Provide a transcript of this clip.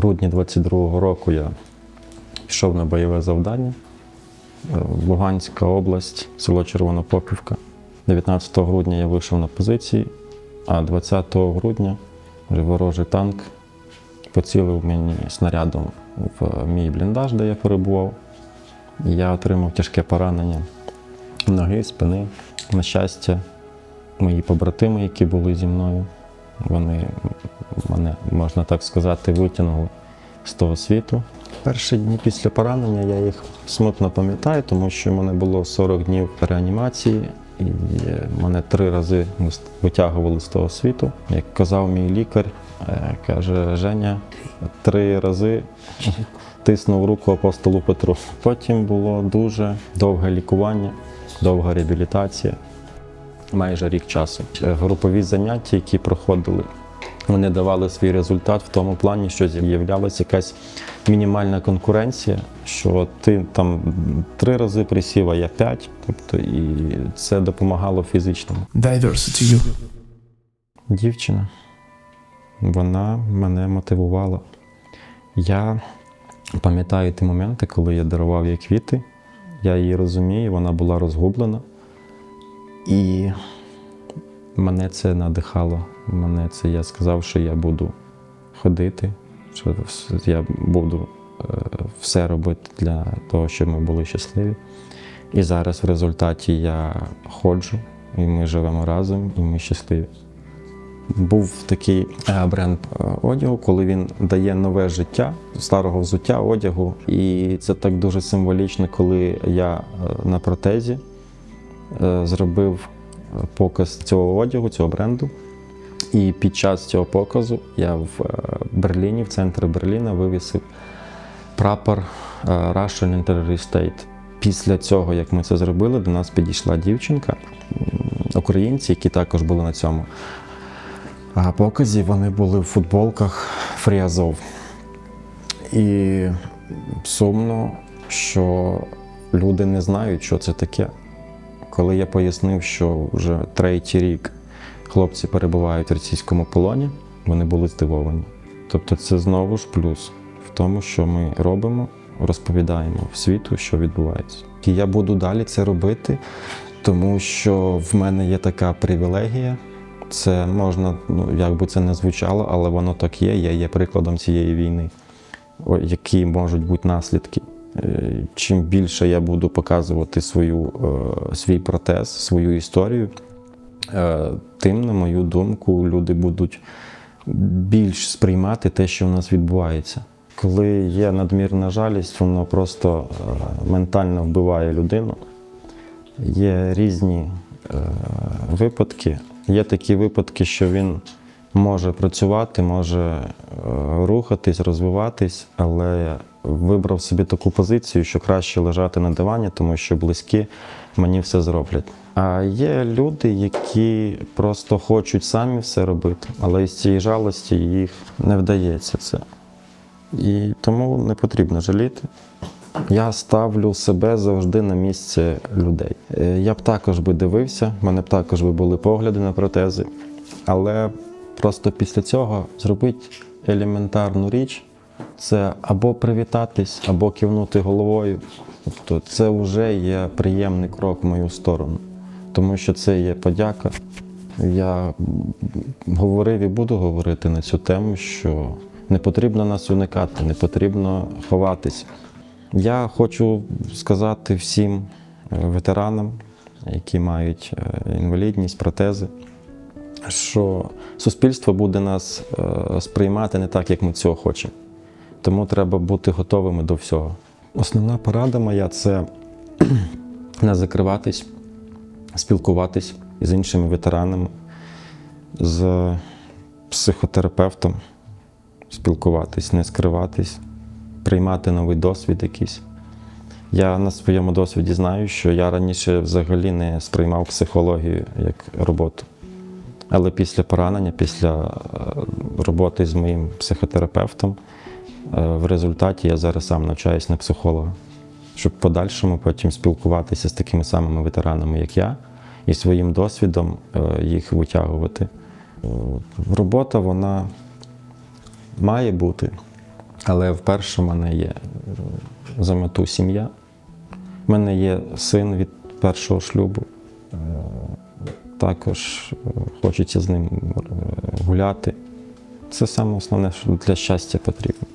грудні 22-го року я пішов на бойове завдання. Е, Луганська область, село Червонопопівка. 19 грудня я вийшов на позиції, а 20 грудня ворожий танк поцілив мені снарядом в мій бліндаж, де я перебував. Я отримав тяжке поранення ноги, спини. На щастя, мої побратими, які були зі мною, вони мене, можна так сказати, витягнули з того світу. Перші дні після поранення я їх смутно пам'ятаю, тому що в мене було 40 днів реанімації, і мене три рази витягували з того світу. Як казав мій лікар, е, каже Женя, три рази тиснув руку апостолу Петру. Потім було дуже довге лікування, довга реабілітація, майже рік часу. Групові заняття, які проходили, вони давали свій результат в тому плані, що з'являлася якась мінімальна конкуренція, що ти там три рази присів, а я п'ять. Тобто і це допомагало фізично. Diversity U. Дівчина, вона мене мотивувала. Я пам'ятаю ті моменти, коли я дарував їй квіти. Я її розумію, вона була розгублена. І мене це надихало. Мене це я сказав, що я буду ходити, що я буду е, все робити для того, щоб ми були щасливі. І зараз в результаті я ходжу, і ми живемо разом, і ми щасливі. Був такий е, бренд е, одягу, коли він дає нове життя старого взуття, одягу. І це так дуже символічно, коли я на протезі зробив е, показ цього одягу, цього бренду. І під час цього показу я в е, Берліні, в центрі Берліна, вивісив прапор е, Russian Terrorist State. Після цього, як ми це зробили, до нас підійшла дівчинка, українці, які також були на цьому показі. Вони були в футболках Azov. І сумно, що люди не знають, що це таке. Коли я пояснив, що вже третій рік хлопці перебувають в російському полоні, вони були здивовані. Тобто це знову ж плюс в тому, що ми робимо, розповідаємо в світу, що відбувається. І я буду далі це робити, тому що в мене є така привілегія. Це можна, ну як би це не звучало, але воно так є. Я є прикладом цієї війни, які можуть бути наслідки. Е, Чим більше я буду показувати свою, е, свій протез, свою історію, е, тим, на мою думку, люди будуть більш сприймати те, що в нас відбувається. Коли є надмірна жалість, воно просто ментально вбиває людину. Є різні випадки. Є такі випадки, що він може працювати, може рухатись, розвиватись, але вибрав собі таку позицію, що краще лежати на дивані, тому що близькі мені все зроблять. А є люди, які просто хочуть самі все робити, але із цієї жалості їх не вдається це. І тому не потрібно жаліти. Я ставлю себе завжди на місце людей. Е, Я б також би дивився, в мене б також би були погляди на протези, але просто після цього зробити елементарну річ це або привітатись, або кивнути головою. Тобто це вже є приємний крок в мою сторону, тому що це є подяка. Я говорив і буду говорити на цю тему, що не потрібно нас уникати, не потрібно ховатись. Я хочу сказати всім е, ветеранам, які мають е, інвалідність, протези, що суспільство буде нас е, сприймати не так, як ми цього хочемо. Тому треба бути готовими до всього. Основна порада моя це не закриватись, спілкуватись з іншими ветеранами, з психотерапевтом, спілкуватись, не скриватись, приймати новий досвід якийсь. Я на своєму досвіді знаю, що я раніше взагалі не сприймав психологію як роботу. Але після поранення, після е, роботи з моїм психотерапевтом, в результаті я зараз сам навчаюсь на психолога, щоб в подальшому потім спілкуватися з такими самими ветеранами, як я, і своїм досвідом е, їх витягувати. Е, Робота вона має бути, Але вперше в мене є е, за мету сім'я. У мене є син від першого шлюбу. Е, Також е, хочеться з ним е, гуляти. Це саме основне, що для щастя потрібно.